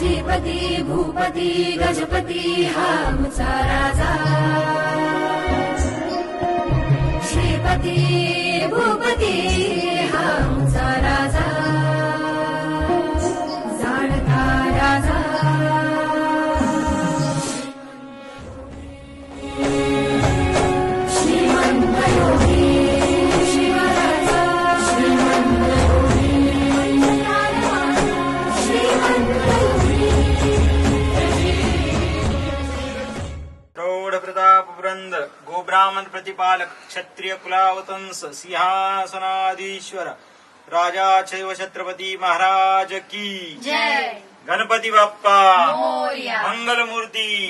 श्रीपति भूपति गजपति राजा। श्रीपति गोब्राह्मण प्रतिपालक क्षत्रिय कुलावतंस सिंहासनाधीश्वर राजा चैव छत्रपती महाराज की जय गणपती बाप्पा मोरया मंगलमूर्ती